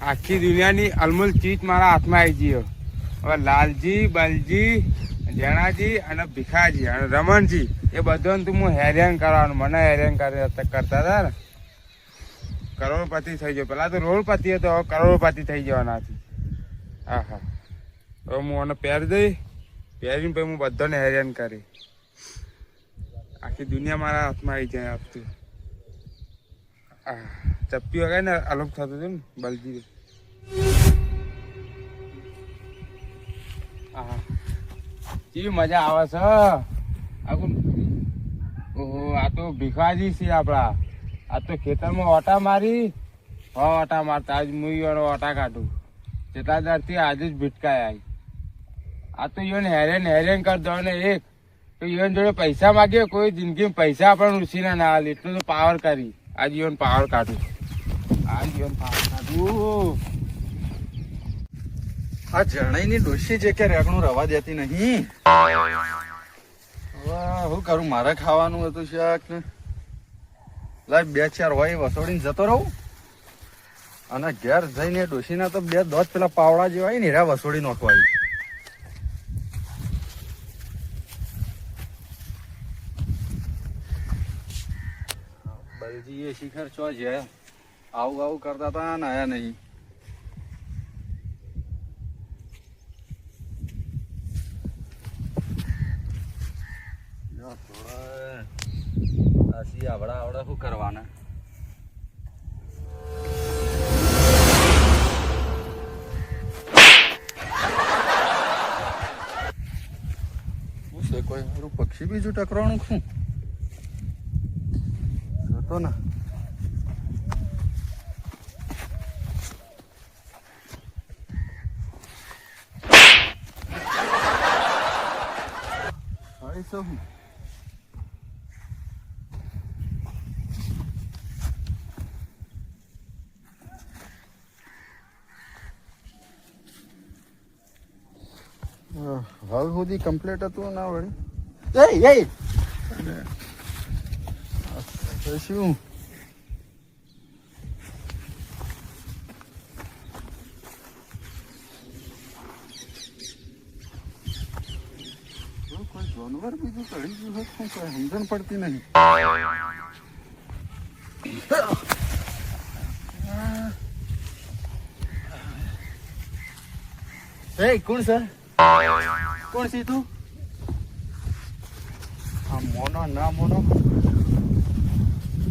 આખી દુનિયાની અલમુલ ચીજ મારા હાથમાં આવી ગયો હવે લાલજી, બલજી, જણાજી અને ભીખાજી અને રમણજી, એ બધાને તું હું હેરાન કરવાનું, મને હેરાન કરી કરતા હતા ને. કરોડપતિ થઈ ગયો. પેલા તો રોડપતિ હતો, હવે કરોડપતિ થઈ જવાનાથી હા હા હવે હું એને પહેરી દઈ પહેરીને પછી હું બધાને હેરાન કરી આખી દુનિયા મારા હાથમાં આવી જાય આપતું ચપ્પી વગાય ને અલગ થતું હતું ને બલજી કેવી મજા આવે છે ઓહો, આ તો ભીખાજી છે આપડા આ તો ખેતરમાં ઓટા મારી. હા, ઓટા મારતા. આજ મુઈ વાળો ઓટા કાઢું. જેટલા દારથી આજે જ ભીટકાય આવી આ તો ઈવન હેરેન હેરેન કરી દો ને એક. તો યોન જોડે પૈસા માગ્યો કોઈ જિંદગીમાં પૈસા આપણને ઉછીના ના હાલ. એટલું તો પાવર કરી. આજ યોન પાવર કાઢું. આજ યોન પાવર કાઢું. આ જણાઈની ડોશી જે કે રેગણું રવા દેતી નહીં. શું કરું? મારે ખાવાનું હતું શાક ને. લાય, બે ચાર હોય વસોડીને જતો રહું. અને ઘેર જઈને ડોશીના તો બે દોત પેલા પાવડા જેવા ને રે વસોડી નાખવા. બલજી એ શિખર ચો છે આવું આવું કરતા હતા ને આયા નહીં. કરવાના કોઈ સારું પક્ષી બીજું ટકરાણું શું? જોતો ને. Aí são. હાલ સુધી કમ્પ્લીટ હતું ના વળી એ એ શું જો કોઈ જાનવર બીજું ચડી ગયું હોત શું કોઈ સમજણ પડતી નહીં એ કોણ છે કોણ છે તું? આ મોનો ના મોનો.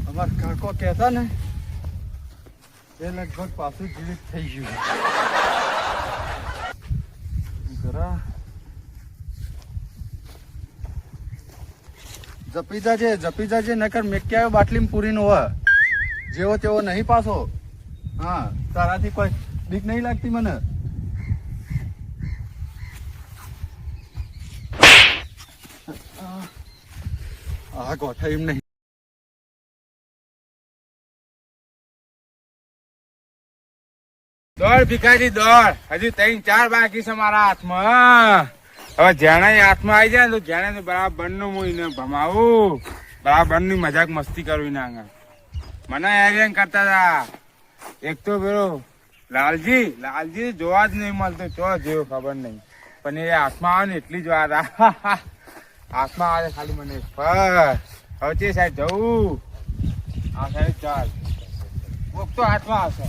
અમાર કાકો કહેતા ને, એ લગભગ પાછું જીવિત થઈ ગયું. જરા. જપી જાજે જપી જાજે, નકર મેક્યાયો બાટલીમાં પૂરીનો હોય. જેવો તેવો નહીં પાછો. હા, તારાથી કોઈ બીક નહીં લાગતી મને. આ ગોઠા એમ નહીં દોડ ભીખાજી દોડ હજુ ત્રણ ચાર બાકી છે મારા હાથમાં હવે જેણે હાથમાં આવી જાય તો જેણે બરાબરનું હું એને ભમાવું બરાબરની મજાક મસ્તી કરવી ના આગળ મને હેરાન કરતા હતા એક તો પેલો લાલજી લાલજી જોવા જ નહીં મળતો ચો જેવો ખબર નહીં પણ એ હાથમાં આવે ને એટલી જ વાત. હાથમાં આવે ખાલી મને. બસ. હવે તે સાઈડ જવું. આ સાહેબ ચાલ. કોક તો હાથમાં આવશે.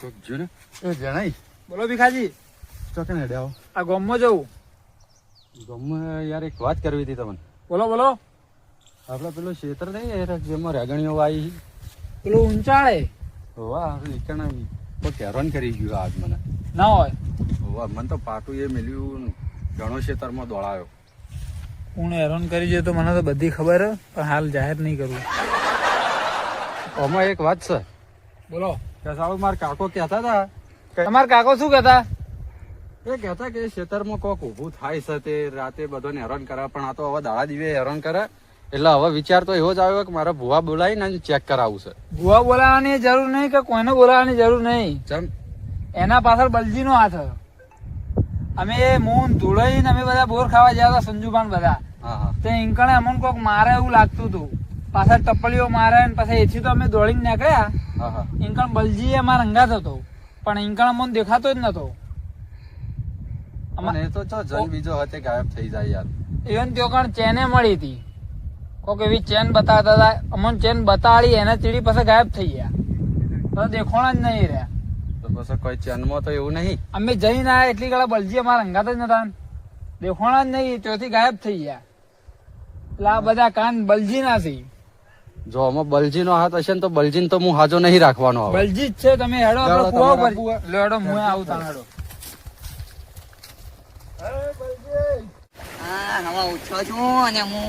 કોક જો ને એ જણાઈ બોલો ભીખાજી. ચોકે હેડે આવો? આ ગામમાં જવું. ગમે યાર એક વાત કરવી હતી તમને. બોલો બોલો. આપણે પેલું ક્ષેત્ર નહીં જેમાં રેગણીઓ આવી પેલું ઊંચાળે. વાહ ઈકણ કોઈ હેરાન કરી ગયું આજ મને. ના હોય. વાહ મને તો પાટું એ મેલ્યું ઘણો ક્ષેત્રમાં દોડાયો. કોણ હેરાન કરી છે તો મને તો બધી ખબર હે પણ હાલ જાહેર નહીં કરવું આમાં એક વાત છે. બોલો. કે સાહેબ મારા કાકો કહેતા હતા તમારા કાકો શું કહેતા? એ કહેતા કે ખેતરમાં કોક ઊભું થાય છે તે રાતે બધાને હેરાન કરે પણ આ તો હવે દાડા દીવે હેરાન કરે. એટલે હવે વિચાર તો એવો જ આવ્યો કે મારે ભૂવા બોલાવીને ચેક કરાવવું છે. ભુવા બોલાવવાની જરૂર નહીં કે કોઈને બોલાવવાની જરૂર નહીં? એના પાછળ બલજીનો હાથ હતો. અમે મૂન ધૂળઈ ને અમે બધા બોર ખાવા ગયા હતા સંજુભાન બધા. તે ઇંકણે અમને કોક મારે એવું લાગતું હતું. પાછા ટપલીઓ મારે ને પછી એથી તો અમે દોડીને નીકળ્યા. ઇંકણ બલજી અમારા અંગાત હતો. પણ ઇંકણ અમને દેખાતો જ નતો. એ તો ચો જન બીજો હતે ગાયબ થઈ જાય યાર. ઇવન त्यो કણ ચેને મળી હતી. કોક એવી ચેન બતાવતા હતા અમને ચેન બતાડી એને ચીડી પાસે ગાયબ થઈ ગયા. તો દેખોણા જ નહીં રહ્યા. તો પછી કોઈ ચેનમાં તો એવું નહીં. અમે જઈને આવ્યા એટલી કળા બલજી અમારા અંગાત જ નતા દેખોણા જ નહીં ત્યોથી ગાયબ થઈ ગયા. એટલે આ બધા કાન બલજી ના છે. જો આમાં બલજી નો હાથ હશે ને તો બલજી તો હું હાજો નહીં રાખવાનો બલજી જ છે તમે હેડો આપણે હેડો, કુવા. પર લેડો હું આવતા હેડો. હા હવા ઉછો છું અને હું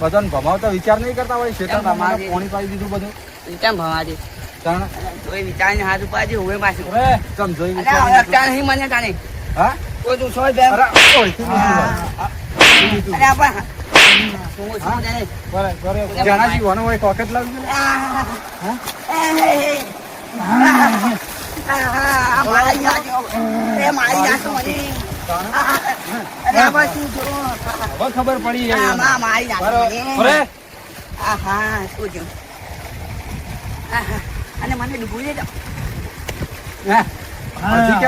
બધાને ભમાવતા વિચાર નહીં કરતા હોય શેતર ખેતરમાં પોણી પાડી દીધું બધું. કેમ ભમાજી જોઈ વિચાર ને હાથ ઉપાજી હવે પાછું. તમ ચમ જોઈ વિચાર નહીં મને તાને. હા? કોઈ તું બેન. અરે ઓળખી લીધું અલ્યા, પણ. શું, શું તાને? બરે બરે જાણાજી વાનો હોય એક લાવજો ખબર પડી અને મને ડૂબું દે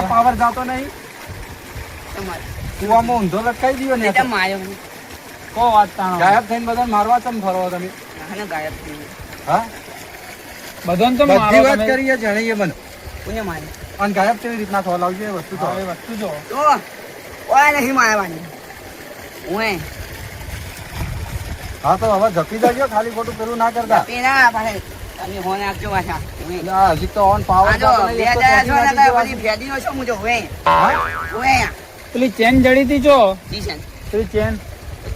પાવર જાતો નહીં કુવામાં ઊંધો લટકાઈ દીધો ને માર્યો કો વાત તાણો? ગાયબ થઈને બધાને મારવા તમે ફરો તમે? ગાયબ થઈ હા? બધાને તો બધી વાત કરીએ જાણીએ મને. કોને મારે અને ગાયબ કેવી રીતના થવા લાવજો એ વસ્તુ તો? એ વસ્તુ જો તો ઓય નહીં મારવાની. ઓય. હા તો હવે જપી જજો ખાલી ખોટું પેલું ના કરતા. તમે હોને આપજો પાછા. એટલે હજી તો ઓન પાવર આ જો બે દાડા છો ને બધી છો હું જો હા? પેલી ચેન જડી હતી જો પેલી ચેન.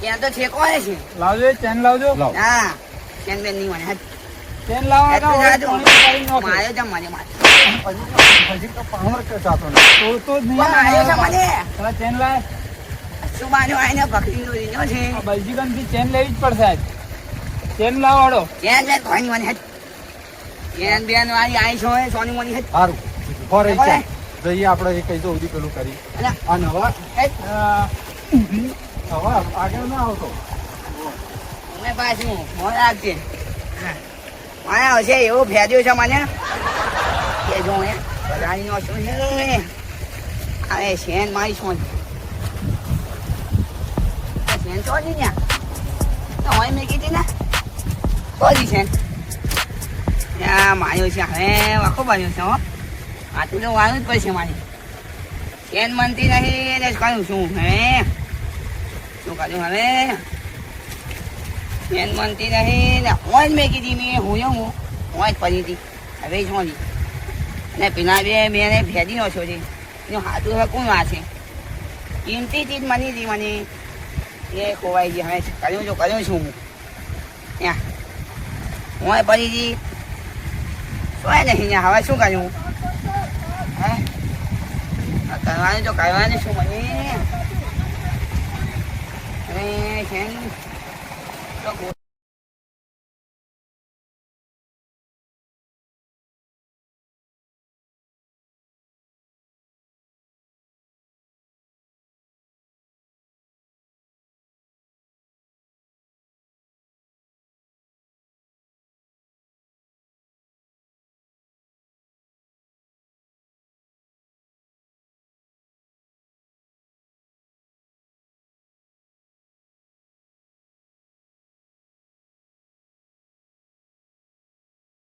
ત્યાં તો છે કોને છે? લાવજો ચેન લાવજો. હા. ચેન બેન નહીં મને. ચેન લાવવા મને હજી તો પાવર કે જાતો નહીં. મને? ચેન છે. થી ચેન લેવી જ પડશે ચેન લાવો હાડો કેમ બેન મને? હેટ બેન વાળી આઈ છો સોની મોની હેટ સારું ફોરે જઈએ આપણે એ કઈ તો ઉધી પેલું કરી. અને હવે હેટ આ, હવે આગળ ના આવતો. તમે પાછું મોં રાખજે માયા હશે એવો ફેદ્યો છે મને. કે જો એ બધાનો શું છે અરે શેન મારી શું શેન તો હતી ત્યાં તો હોય મેં કીધી ને. કોની શેન. ત્યાં માર્યો છે. હવે આખો બન્યો છે હો. આટલું તો વાળું જ પડશે મારી. ચેન મનતી એને ને કરું શું હે? શું કર્યું હવે? ચેન મનતી નથી ને હું જ મેં કીધી, મેં હું હું હું જ પડી હતી. હવે જ મળી અને પેલા બે મેં ભેદી નો છો છે. એનું હાથું હવે કોણ આ છે કિંમતી ચીજ મની હતી મને. એ ખોવાઈ ગઈ, હવે કર્યું છું કર્યું છું હું. ત્યાં હું જ પડી હતી. શું નહીં હવે શું કર્યું? આ કરવાનું તો કરવાની શું મને? અરે છે તો